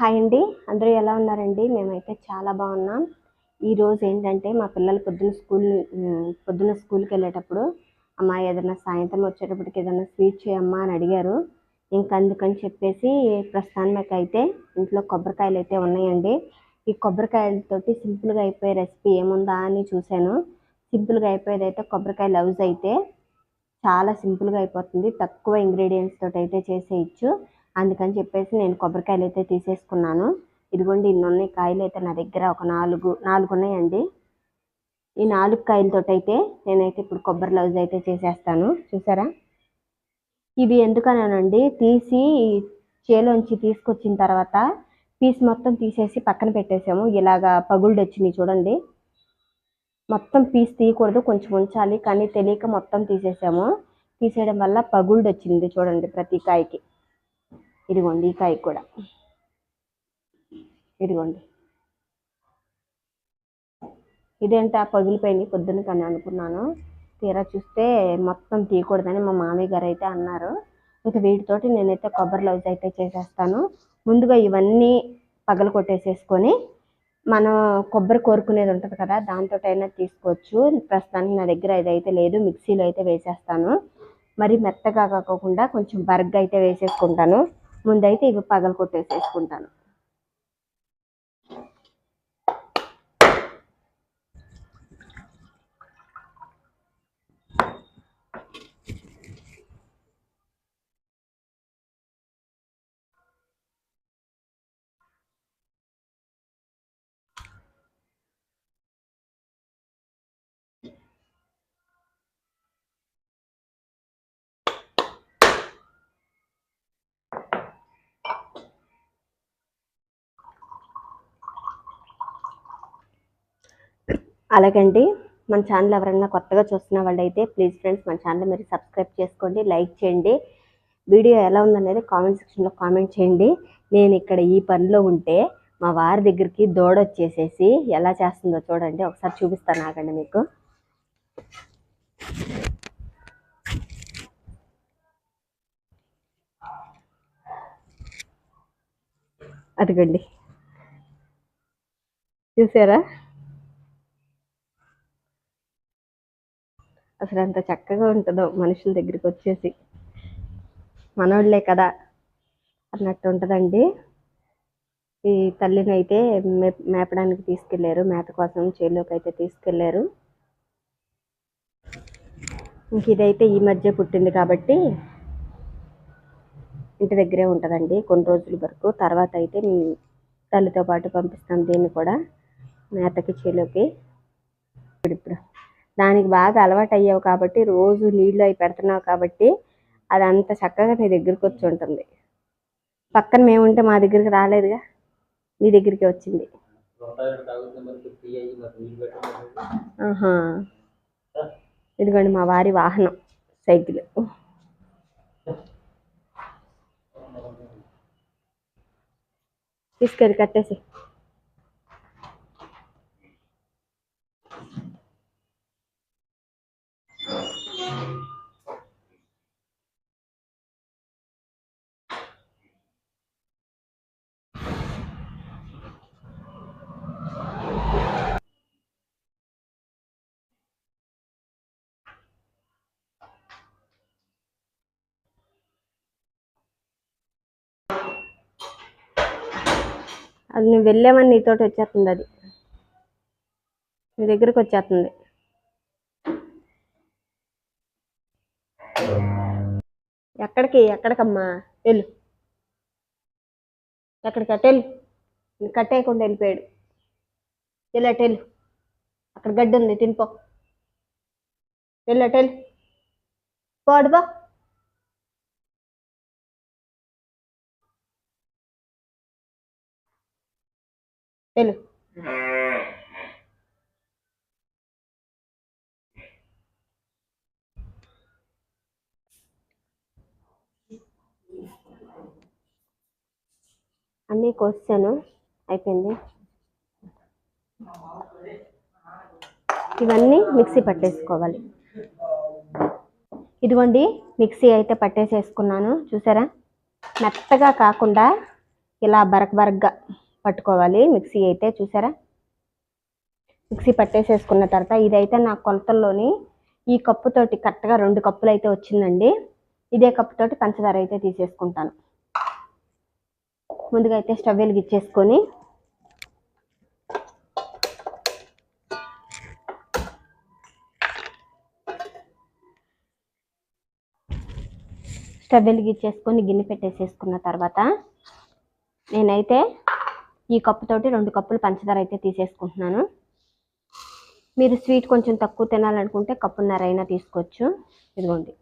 Hi అండి. అందరూ ఎలా ఉన్నారండి? మేమైతే చాలా బాగున్నాం. ఈరోజు ఏంటంటే మా పిల్లలు పొద్దున్న స్కూల్ పొద్దున పొద్దున్న స్కూల్కి వెళ్ళేటప్పుడు అమ్మ ఏదైనా సాయంత్రం వచ్చేటప్పటికి ఏదైనా స్వీట్ చేయమ్మా అని అడిగారు. ఇంకా అందుకని చెప్పేసి ప్రస్తుతానికి అయితే ఇంట్లో కొబ్బరికాయలు అయితే ఉన్నాయండి. ఈ కొబ్బరికాయలతోటి సింపుల్గా అయిపోయే రెసిపీ ఏముందా అని చూశాను. సింపుల్గా అయిపోయేది అయితే కొబ్బరికాయ లవ్స్ అయితే చాలా సింపుల్గా అయిపోతుంది. తక్కువ ఇంగ్రీడియంట్స్ తోటి అయితే చేసేయచ్చు. అందుకని చెప్పేసి నేను కొబ్బరికాయలు అయితే తీసేసుకున్నాను. ఇదిగోండి ఇన్ని ఉన్నాయి. కాయలు అయితే నా దగ్గర ఒక నాలుగు నాలుగు ఉన్నాయండి. ఈ నాలుగు కాయలతో అయితే నేనైతే ఇప్పుడు కొబ్బరి లవ్స్ అయితే చేసేస్తాను. చూసారా? ఇవి ఎందుకనండి? తీసి చేలోంచి తీసుకొచ్చిన తర్వాత పీస్ మొత్తం తీసేసి పక్కన పెట్టేసాము. ఇలాగా పగుళ్ళు వచ్చినాయి చూడండి. మొత్తం పీస్ తీయకూడదు కొంచెం ఉంచాలి. కానీ తెలియక మొత్తం తీసేసాము. తీసేయడం వల్ల పగుళ్ళు వచ్చింది చూడండి ప్రతి కాయకి. ఇదిగోండి ఈ కాయ కూడా. ఇదిగోండి. ఇదేంటి? ఆ పగిలిపోయింది. పొద్దున్న కానీ అనుకున్నాను. తీరా చూస్తే మొత్తం తీయకూడదని మా మామయ్య గారు అయితే అన్నారు. ఇంకా వీటితోటి నేనైతే కొబ్బరి లవ్స్ అయితే చేసేస్తాను. ముందుగా ఇవన్నీ పగలు కొట్టేసేసుకొని మనం కొబ్బరి కోరుకునేది ఉంటుంది కదా దాంతో అయినా తీసుకోవచ్చు. ప్రస్తుతానికి నా దగ్గర ఇదైతే లేదు. మిక్సీలో అయితే వేసేస్తాను. మరి మెత్తగా కాకుండా కొంచెం బర్గ్ అయితే వేసేసుకుంటాను. ముందైతే ఇవి పగలు కొట్టేసేసుకుంటాను అలాగండి మన ఛానల్ ఎవరైనా కొత్తగా చూస్తున్న వాళ్ళైతే ప్లీజ్ ఫ్రెండ్స్ మన ఛానల్ మీరు సబ్స్క్రైబ్ చేసుకోండి లైక్ చేయండి. వీడియో ఎలా ఉందనేది కామెంట్ సెక్షన్లో కామెంట్ చేయండి. నేను ఇక్కడ ఈ పనిలో ఉంటే మా వారి దగ్గరికి దూడొచ్చేసేసి ఎలా చేస్తుందో చూడండి. ఒకసారి చూపిస్తాను ఆగండి మీకు. అదిగండి. చూసారా? అసలు ఎంత చక్కగా ఉంటుందో మనుషుల దగ్గరికి వచ్చేసి. మనోళ్ళే కదా అన్నట్టు ఉంటుందండి. ఈ తల్లిని అయితే మే- మేపడానికి తీసుకెళ్ళారు మేత కోసం చేలోకి అయితే తీసుకెళ్ళారు ఇంక ఇదైతే ఈ మధ్య పుట్టింది కాబట్టి ఇంటి దగ్గరే ఉంటుందండి కొన్ని రోజుల వరకు. తర్వాత అయితే మీ- తల్లితో పాటు పంపిస్తాం దీన్ని కూడా మేతకి చేలోకి. ఇప్పుడు దానికి బాగా అలవాటు అయ్యావు కాబట్టి రోజు నీళ్ళు అవి పెడుతున్నావు కాబట్టి అది అంత చక్కగా నీ దగ్గరికి వచ్చి ఉంటుంది. పక్కన మేము ఉంటే మా దగ్గరికి రాలేదుగా? మీ దగ్గరికి వచ్చింది. ఆహా. ఇదిగోండి మా వారి వాహనం సైకిల్. తీసుకెళ్ళి కట్టేసి అది నువ్వు వెళ్ళామని నీతోటి వచ్చేస్తుంది అది. నీ దగ్గరికి వచ్చేస్తుంది. ఎక్కడికి? ఎక్కడికమ్మా? వెళ్ళు. ఎక్కడికి? అటు వెళ్ళు. కట్టేయకుండా వెళ్ళిపోయాడు. వెళ్ళు వెళ్ళు. అక్కడ గడ్డి ఉంది. తినిపో. వెళ్ళు అటు వెళ్ళు. వెళ్ళు. అన్నీ కోసాను అయిపోయింది. ఇవన్నీ మిక్సీ పట్టేసుకోవాలి. ఇదిగోండి మిక్సీ అయితే పట్టేసేసుకున్నాను. చూసారా? మెత్తగా కాకుండా ఇలా బరక్ బరక్గా పట్టుకోవాలి. మిక్సీ అయితే చూసారా? మిక్సీ పట్టేసేసుకున్న తర్వాత ఇదైతే నా కొలతల్లోని ఈ కప్పుతోటి కరెక్ట్గా రెండు కప్పులు అయితే వచ్చిందండి. ఇదే కప్పుతోటి పంచదార అయితే తీసేసుకుంటాను. ముందుగా అయితే స్టవ్ వెలిగిచ్చేసుకొని స్టవ్ వెలిగిచ్చేసుకొని గిన్నె పెట్టేసేసుకున్న తర్వాత నేనైతే ఈ కప్పుతోటి రెండు కప్పులు పంచదార అయితే తీసేసుకుంటున్నాను. మీరు స్వీట్ కొంచెం తక్కువ తినాలనుకుంటే కప్పున్నర అయినా తీసుకోవచ్చు. ఇదిగోండి.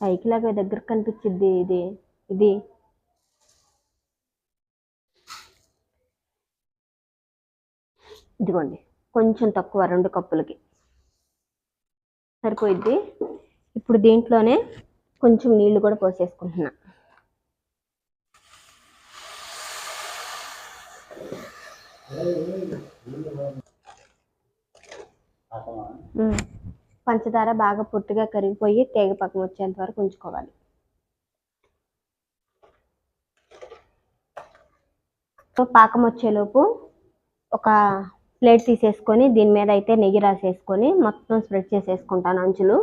పైకి లాగా దగ్గర కనిపించింది ఇది. ఇది. ఇదిగోండి. కొంచెం తక్కువ రెండు కప్పులకి. సరిపోయిద్ది. ఇప్పుడు దీంట్లోనే కొంచెం నీళ్ళు కూడా పోసేసుకుంటున్నా. పంచదార బాగా పూర్తిగా కరిగిపోయి తేగ పక్కన వచ్చేంత వరకు ఉంచుకోవాలి. పాకం వచ్చేలోపు ఒక ప్లేట్ తీసేసుకొని దీని మీద అయితే నెయ్యి రాసేసుకొని మొత్తం స్ప్రెడ్ చేసేసుకుంటాను అంచులు.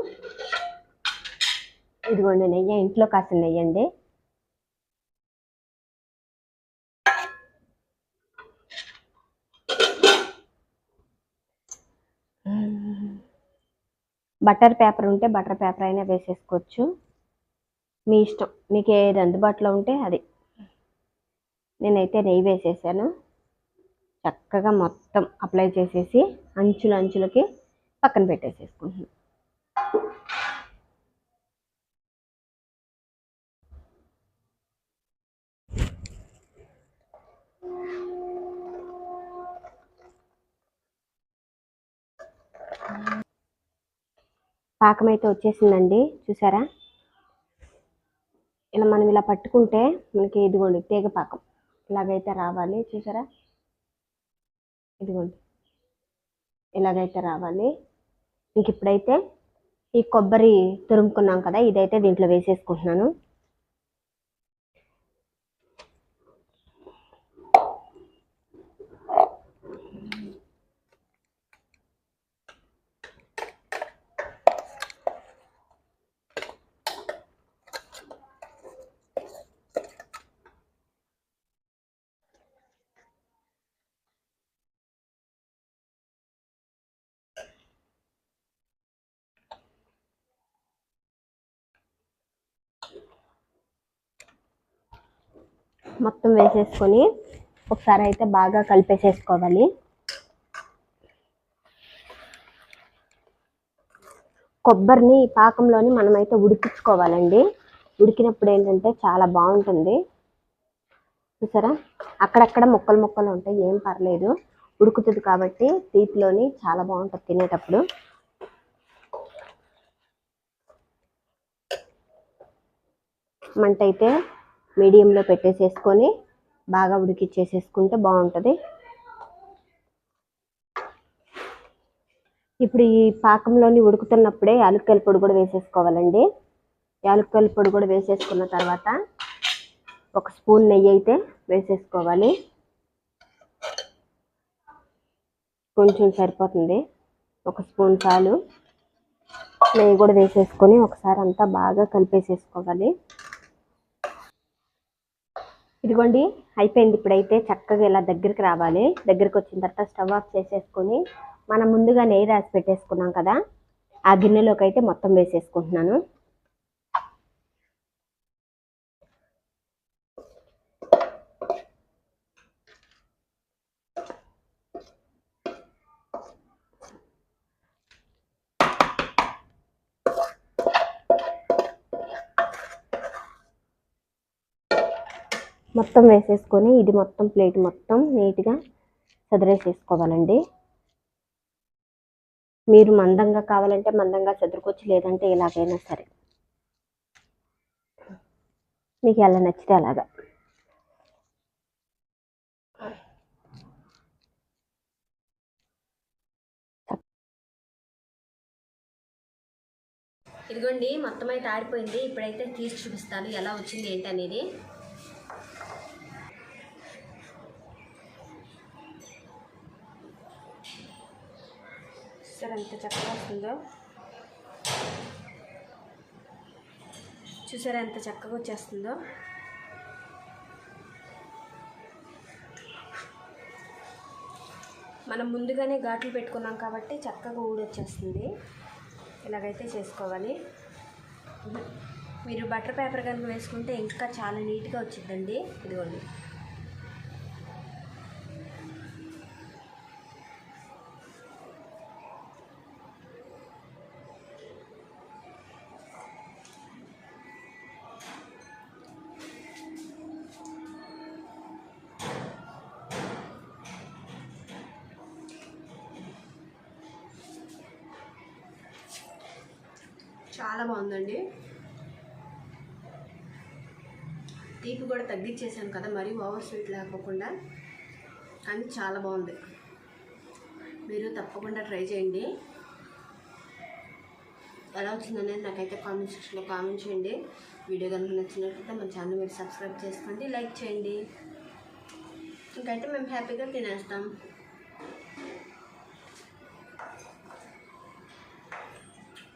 ఇదిగోండి నెయ్యి. ఇంట్లో కాసిన నెయ్యి అండి. బటర్ పేపర్ ఉంటే బటర్ పేపర్ అయినా వేసేసుకోవచ్చు. మీ ఇష్టం. మీకు ఏది అందుబాటులో ఉంటే అది. నేనైతే నెయ్యి వేసేసాను. చక్కగా మొత్తం అప్లై చేసేసి అంచుల అంచులకి పక్కన పెట్టేసేసుకుంటున్నాను. పాకం అయితే వచ్చేసిందండి. చూసారా? ఇలా మనం ఇలా పట్టుకుంటే మనకి ఇదిగోండి తీగ పాకం. ఇలాగైతే రావాలి. చూసారా? ఇదిగోండి. ఇలాగైతే రావాలి. ఇంక ఇప్పుడైతే ఈ కొబ్బరి తురుముకున్నాం కదా ఇదైతే దీంట్లో వేసేసుకుంటున్నాను. మొత్తం వేసేసుకొని ఒకసారి అయితే బాగా కలిపేసేసుకోవాలి. కొబ్బరిని ఈ పాకంలోని మనమైతే ఉడికించుకోవాలండి. ఉడికినప్పుడు ఏంటంటే చాలా బాగుంటుంది. చూసారా? అక్కడక్కడ ముక్కలు ముక్కలు ఉంటాయి ఏం పర్లేదు. ఉడుకుతుంది కాబట్టి తీపిలోని చాలా బాగుంటుంది తినేటప్పుడు. మంట అయితే మీడియంలో పెట్టేసేసుకొని బాగా ఉడికిచ్చేసేసుకుంటే బాగుంటుంది. ఇప్పుడు ఈ పాకంలోని ఉడుకుతున్నప్పుడే యాలక్కాయల పొడి కూడా వేసేసుకోవాలండి. యాలక్కాయల పొడి కూడా వేసేసుకున్న తర్వాత ఒక స్పూన్ నెయ్యి అయితే వేసేసుకోవాలి. కొంచెం సరిపోతుంది. ఒక స్పూన్ చాలు. నెయ్యి కూడా వేసేసుకొని ఒకసారి అంతా బాగా కలిపేసేసుకోవాలి. ఇదిగోండి అయిపోయింది. ఇప్పుడైతే చక్కగా ఇలా దగ్గరికి రావాలి. దగ్గరికి వచ్చిన తర్వాత స్టవ్ ఆఫ్ చేసేసుకొని మనం ముందుగా నెయ్యి రాసి పెట్టేసుకున్నాం కదా ఆ గిన్నెలోకి అయితే మొత్తం వేసేసుకుంటున్నాను. మొత్తం వేసేసుకొని ఇది మొత్తం ప్లేట్ మొత్తం నీట్గా చదిరేసేసుకోవాలండి. మీరు మందంగా కావాలంటే మందంగా చదురుకోవచ్చు లేదంటే ఎలాగైనా సరే. మీకు ఎలా నచ్చితే అలాగా. ఇదిగోండి మొత్తం అయితే ఆడిపోయింది ఇప్పుడైతే తీసి చూపిస్తాను ఎలా వచ్చింది ఏంటి అనేది. మిక్సర్ ఎంత చక్కగా వస్తుందో చూసారా ఎంత చక్కగా వచ్చేస్తుందో మనం ముందుగానే ఘాట్లు పెట్టుకున్నాం కాబట్టి చక్కగా ఊడొచ్చేస్తుంది. ఇలాగైతే చేసుకోవాలి. మీరు బటర్ పేపర్ కనుక వేసుకుంటే ఇంకా చాలా నీట్గా వచ్చిందండి ఇదిగోండి. చాలా బాగుందండి. తీపి కూడా తగ్గించేసాను కదా మరీ ఓవర్ స్వీట్ లేకోకుండా. కానీ చాలా బాగుంది. మీరు తప్పకుండా ట్రై చేయండి. ఎలా వచ్చిందనేది నాకైతే కామెంట్ సెక్షన్లో కామెంట్ చేయండి. వీడియో కనుక నచ్చినట్లయితే మన ఛానల్ మీరు సబ్స్క్రైబ్ చేసుకోండి లైక్ చేయండి. ఇంకైతే మేము హ్యాపీగా తినేస్తాం.